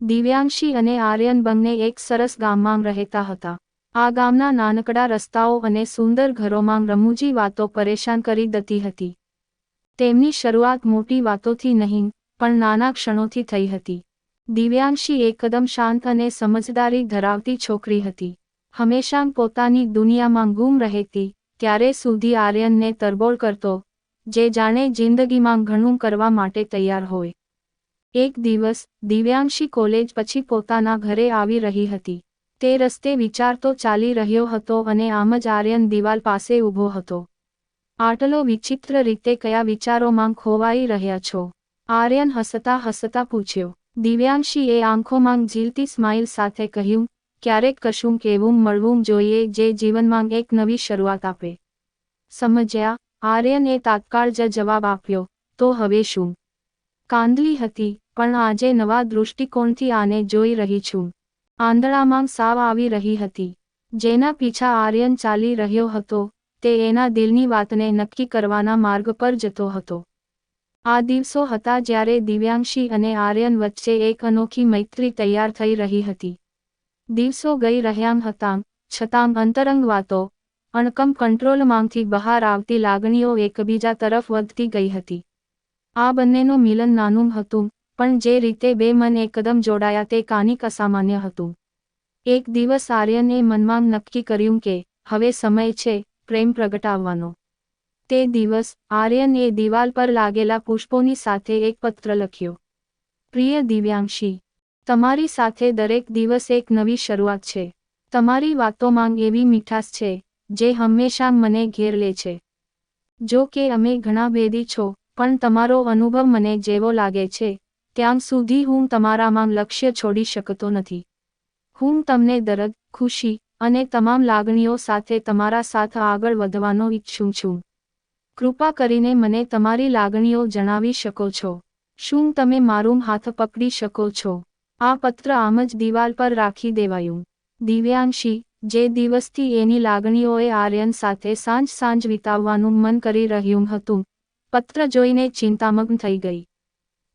દિવ્યાંશી અને આર્યન બંને એક સરસ ગામમાં રહેતા હતા. આ ગામના નાનકડા રસ્તાઓ અને સુંદર ઘરોમાં રમૂજી વાતો પરેશાન કરી દેતી હતી. તેમની શરૂઆત મોટી વાતોથી નહીં, પણ નાના ક્ષણોથી થઈ હતી. દિવ્યાંશી એકદમ શાંત અને સમજદારી ધરાવતી છોકરી હતી. હંમેશા પોતાની દુનિયામાં ગુમ રહેતી ત્યારે સુધી આર્યનને તરબોળ કરતો, જે જાણે જિંદગીમાં ઘણું કરવા માટે તૈયાર હોય. એક દિવસ, દિવ્યાંશી કોલેજ પછી પોતાના ઘરે આવી રહી હતી. તે રસ્તે વિચારતો ચાલી રહ્યો હતો અને આમ જ આર્યન દિવાલ પાસે ઊભો હતો. આટલો વિચિત્ર રીતે કયા વિચારોમાં ખોવાઈ રહ્યા છો? આર્યન હસતા હસતા પૂછ્યો. દિવ્યાંશીએ આંખોમાં ઝીલતી સ્માઇલ સાથે કહ્યું, ક્યારેક કશું કેવું મળવું જોઈએ જે જીવનમાં એક નવી શરૂઆત આપે. સમજ્યા, આર્યને તાત્કાળ જ જવાબ આપ્યો, તો હવે શું? કાંદલી હતી, પણ આજે નવા દૃષ્ટિકોણથી આને જોઈ રહી છું. આંધળામાં સાવ આવી રહી હતી. જેના પીછા આર્યન ચાલી રહ્યો હતો, તે એના દિલની વાતને નક્કી કરવાના માર્ગ પર જતો હતો. આ દિવસો હતા જ્યારે દિવ્યાંશી અને આર્યન વચ્ચે એક અનોખી મૈત્રી તૈયાર થઈ રહી હતી. દિવસો ગઈ રહ્યા હતા, છતાં અંતરંગ વાતો, અણકમ કંટ્રોલમાંથી બહાર આવતી લાગણીઓ એકબીજા તરફ વધતી ગઈ હતી. આ બંનેનું મિલન નાનું હતું, પણ જે રીતે બે મન એકદમ જોડાયા તે કાનિક અસામાન્ય હતું. એક દિવસ આર્યને મનમાં નક્કી કર્યું કે, હવે સમય છે, પ્રેમ પ્રગટાવવાનો. તે દિવસ, આર્યને દિવાલ પર લાગેલા પુષ્પોની સાથે એક પત્ર લખ્યો. પ્રિય દિવ્યાંશી, તમારી સાથે દરેક દિવસ એક નવી શરૂઆત છે. તમારી વાતોમાં એવી મીઠાશ છે, જે હંમેશા મને ઘેર લે છે. જો કે અમે ઘણા ભેદી છો પણ તમારો અનુભવ મને જેવો લાગે છે, ત્યાં સુધી હું તમારામાં લક્ષ્ય છોડી શકતો નથી. હું તમને દરદ, ખુશી અને તમામ લાગણીઓ સાથે તમારા સાથ આગળ વધવાનો ઈચ્છું છું. કૃપા કરીને મને તમારી લાગણીઓ જણાવી શકો છો. શું તમે મારું હાથ પકડી શકો છો? આ પત્ર આમ જ દિવાલ પર રાખી દેવાયું. દિવ્યાંશી, જે દિવસથી એની લાગણીઓએ આર્યન સાથે સાંજ સાંજ વિતાવવાનું મન કરી રહ્યું હતું પત્ર જોઈને ચિંતામગ્ન થઈ ગઈ.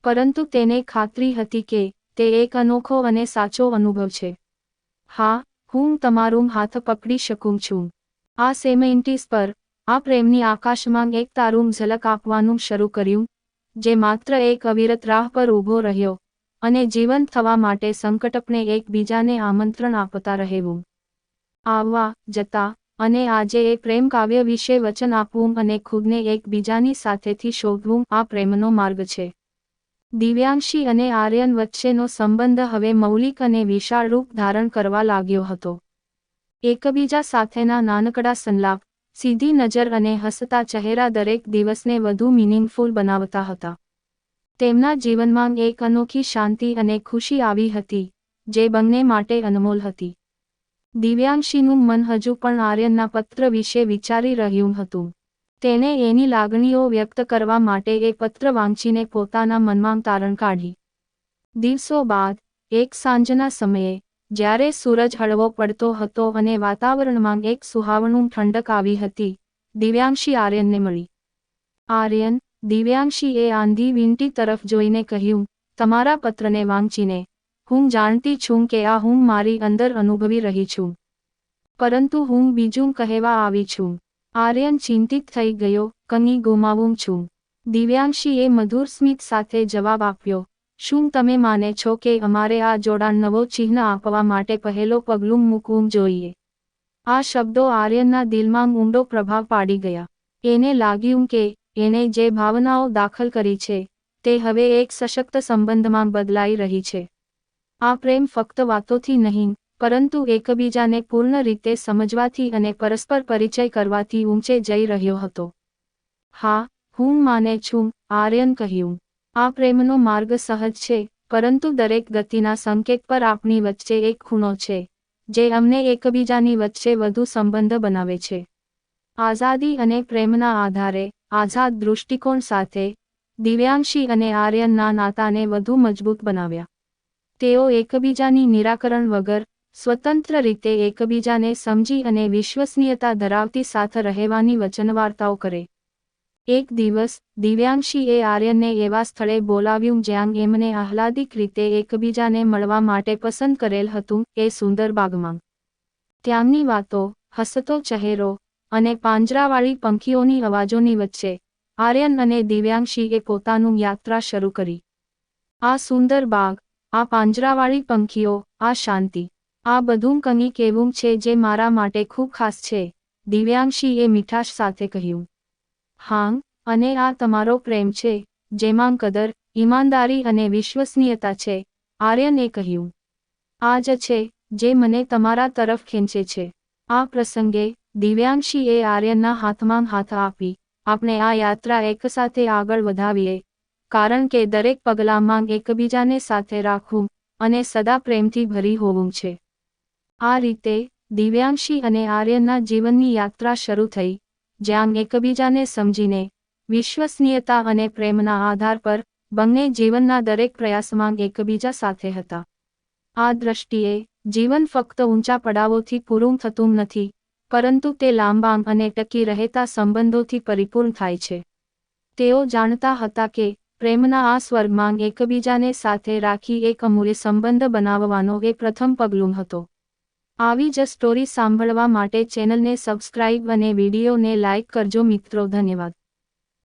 પરંતુ તેને ખાતરી હતી કે તે એક અનોખો અને સાચો અનુભવ છે. હા, હું તમારું હાથ પકડી શકું છું. આ સેમેન્ટીસ પર આ પ્રેમની આકાશમાં એક તારું ઝલક આપવાનું શરૂ કર્યું, જે માત્ર એક અવિરત રાહ પર ઊભો રહ્યો અને જીવંત થવા માટે સંકટપને એકબીજાને આમંત્રણ આપતા રહેવું. આવવા જતા અને આજે એ પ્રેમ કાવ્ય વિશે વચન આપવું અને ખુદને એકબીજાની સાથેથી શોધવું આ પ્રેમનો માર્ગ છે. દિવ્યાંશી અને આર્યન વચ્ચેનો સંબંધ હવે મૌલિક અને વિશાળ રૂપ ધારણ કરવા લાગ્યો હતો. એકબીજા સાથેના નાનકડા સંલાપ, સીધી નજર અને હસતા ચહેરા દરેક દિવસને વધુ મિનિંગફુલ બનાવતા હતા. તેમના જીવનમાં એક અનોખી શાંતિ અને ખુશી આવી હતી, જે બંને માટે અનમોલ હતી. દિવ્યાંશીનું મન હજુ પણ આર્યનના પત્ર વિશે વિચારી રહ્યું હતું. તેને એની લાગણીઓ વ્યક્ત કરવા માટે એ પત્ર વાંચીને પોતાના મનમાં તારણ કાઢી. દિવસો બાદ, એક સાંજના સમયે, જ્યારે સૂરજ હળવો પડતો હતો અને વાતાવરણમાં એક સુહાવણું ઠંડક આવી હતી, દિવ્યાંશી આર્યનને મળી. આર્યન, દિવ્યાંશીએ આંધી વીંટી તરફ જોઈને કહ્યું, તમારા પત્રને વાંચીને હું જાણતી છું કે આ હું મારી અંદર અનુભવી રહી છું. પરંતુ હું બીજું કહેવા આવી છું. આર્યન ચિંતિત થઈ ગયો કની ગુમાવું છું. દિવ્યાંશીએ મધુર સ્મિત સાથે જવાબ આપ્યો, શું તમે માને છો કે અમારે આ જોડાણ નવો ચિહ્ન આપવા માટે પહેલો પગલું મૂકવું જોઈએ આ શબ્દો આર્યનના દિલમાં ઊંડો પ્રભાવ પાડી ગયા. એને લાગ્યું કે એને જે ભાવનાઓ દાખલ કરી છે, તે હવે એક સશક્ત સંબંધમાં બદલાઈ રહી છે. આ પ્રેમ ફક્ત વાતોથી નહીં, પરંતુ એકબીજાને પૂર્ણ રીતે સમજવાથી અને પરસ્પર પરિચય કરવાથી ઊંચે જઈ રહ્યો હતો. હા, હું માને છું, આર્યન કહ્યું. આ પ્રેમનો માર્ગ સહજ છે, પરંતુ દરેક ગતિના સંકેત પર આપણી વચ્ચે એક ખૂણો છે, જે અમને એકબીજાની વચ્ચે વધુ સંબંધ બનાવે છે. આઝાદી અને પ્રેમના આધારે, આઝાદ દૃષ્ટિકોણ સાથે, દિવ્યાંશી અને આર્યનના નાતાને વધુ મજબૂત બનાવ્યા. તેઓ એકબીજાની નિરાકરણ વગર સ્વતંત્ર રીતે એકબીજાને સમજી અને વિશ્વસનીયતા ધરાવતી સાથે રહેવાની વચનવાર્તાઓ કરે. એક દિવસ દિવ્યાંશીએ આર્યનને એવા સ્થળે બોલાવ્યું જ્યાં એમને આહ્લાદિક રીતે એકબીજાને મળવા માટે પસંદ કરેલ હતું, એ સુંદર બાગમાં. ત્યાંની વાતો, હસતો ચહેરો અને પાંજરાવાળી પંખીઓની અવાજોની વચ્ચે, આર્યન અને દિવ્યાંશીએ પોતાનું યાત્રા શરૂ કરી. આ સુંદર બાગ આ પાંજરાવાળી પંખીઓ, આ શાંતિ. આ બધું કંઈક એવું છે જે મારા માટે ખૂબ ખાસ છે દિવ્યાંશીએ મીઠાશ સાથે કહ્યું. હાંગ અને આ તમારો પ્રેમ છે, જેમાં કદર, ઈમાનદારી અને વિશ્વસનીયતા છે, આર્યને કહ્યું. આ જ છે, જે મને તમારા તરફ ખેંચે છે. આ પ્રસંગે દિવ્યાંશીએ આર્યનના હાથમાં હાથ આપી, આપણે આ યાત્રા એકસાથે આગળ વધાવીએ કારણ કે દરેક પગલામાં એકબીજાને સાથે રાખવું અને સદા પ્રેમથી ભરી હોવું છે. આ રીતે દિવ્યાંશી અને આર્યના જીવનની યાત્રા શરૂ થઈ, જ્યાં એકબીજાને સમજીને વિશ્વસનીયતા અને પ્રેમના આધાર પર બંને જીવનના દરેક પ્રયાસમાં એકબીજા સાથે હતા. આ દ્રષ્ટિએ જીવન ફક્ત ઊંચા પડાવોથી પૂરું થતું નથી, પરંતુ તે લાંબા અને ટકી રહેતા સંબંધોથી પરિપૂર્ણ થાય છે. તેઓ જાણતા હતા કે પ્રેમના આ સ્વર્ગમાં એકબીજાને સાથે રાખી એક અમૂલ્ય સંબંધ બનાવવાનો એ પ્રથમ પગલું હતો. આવી જ સ્ટોરી સાંભળવા માટે ચેનલને સબસ્ક્રાઇબ અને વિડીયોને લાઇક કરજો મિત્રો, ધન્યવાદ.